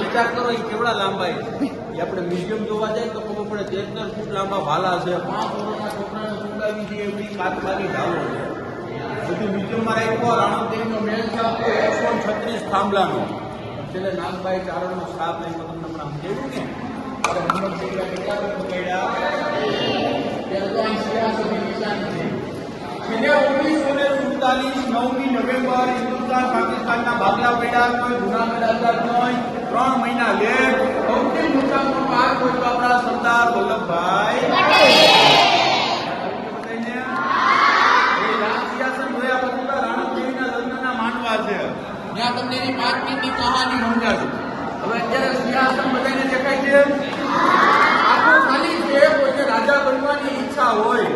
વિચાર કરો એ કેવડા લાંબા એ આપણે મ્યુઝિયમ જોવા જાય તો ખબર પડે તેર ફૂટ લાંબા ભાલા છે પાંચ વર્ષના છોકરાને ચૂંટાવી દે એવી કાચ મારી ઢાલો છે બધું મ્યુઝિયમમાં રાખ્યો રાણોદેવનો મેળ છે એકસો છત્રીસ થાંભલાનો એટલે નાગભાઈ ચારણનો સ્ટાફ લઈને તમને હમણાં કેવું ને સુડતાલીસ નવમી નવેમ્બર હિન્દુસ્તાન પાકિસ્તાનના કહાની સમજાવું હવે અત્યારે સિંહાસન બધાને દેખાય છે. આખું ખાલી છે કોઈને રાજા બનવાની ઈચ્છા હોય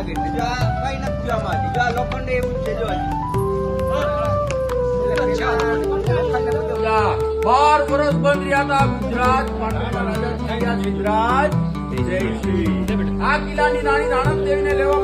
લાગે જો આ કઈ નથી જો જો આ લોખંડ એવું છે જો બાર વર્ષ બંધ રહ્યા હતા ગુજરાત. પાટણના રાજા ગુજરાત. જય શ્રી. આ કિલ્લાની નાની રાણક દેવીને લેવા